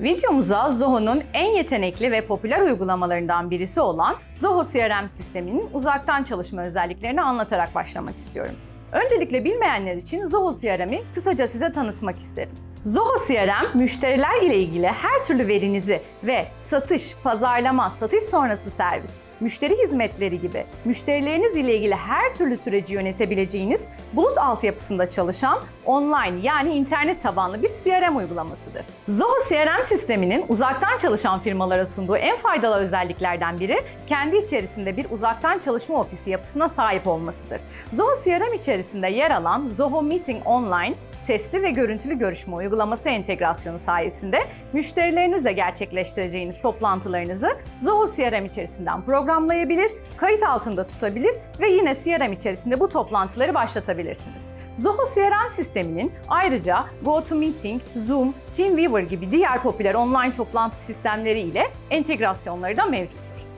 Videomuza Zoho'nun en yetenekli ve popüler uygulamalarından birisi olan Zoho CRM sisteminin uzaktan çalışma özelliklerini anlatarak başlamak istiyorum. Öncelikle bilmeyenler için Zoho CRM'i kısaca size tanıtmak isterim. Zoho CRM, müşteriler ile ilgili her türlü verinizi ve satış, pazarlama, satış sonrası servis, müşteri hizmetleri gibi müşterileriniz ile ilgili her türlü süreci yönetebileceğiniz bulut altyapısında çalışan online yani internet tabanlı bir CRM uygulamasıdır. Zoho CRM sisteminin uzaktan çalışan firmalara sunduğu en faydalı özelliklerden biri kendi içerisinde bir uzaktan çalışma ofisi yapısına sahip olmasıdır. Zoho CRM içerisinde yer alan Zoho Meeting Online sesli ve görüntülü görüşme uygulaması entegrasyonu sayesinde müşterilerinizle gerçekleştireceğiniz toplantılarınızı Zoho CRM içerisinden programlayabilir, kayıt altında tutabilir ve yine CRM içerisinde bu toplantıları başlatabilirsiniz. Zoho CRM sisteminin ayrıca GoToMeeting, Zoom, TeamViewer gibi diğer popüler online toplantı sistemleri ile entegrasyonları da mevcuttur.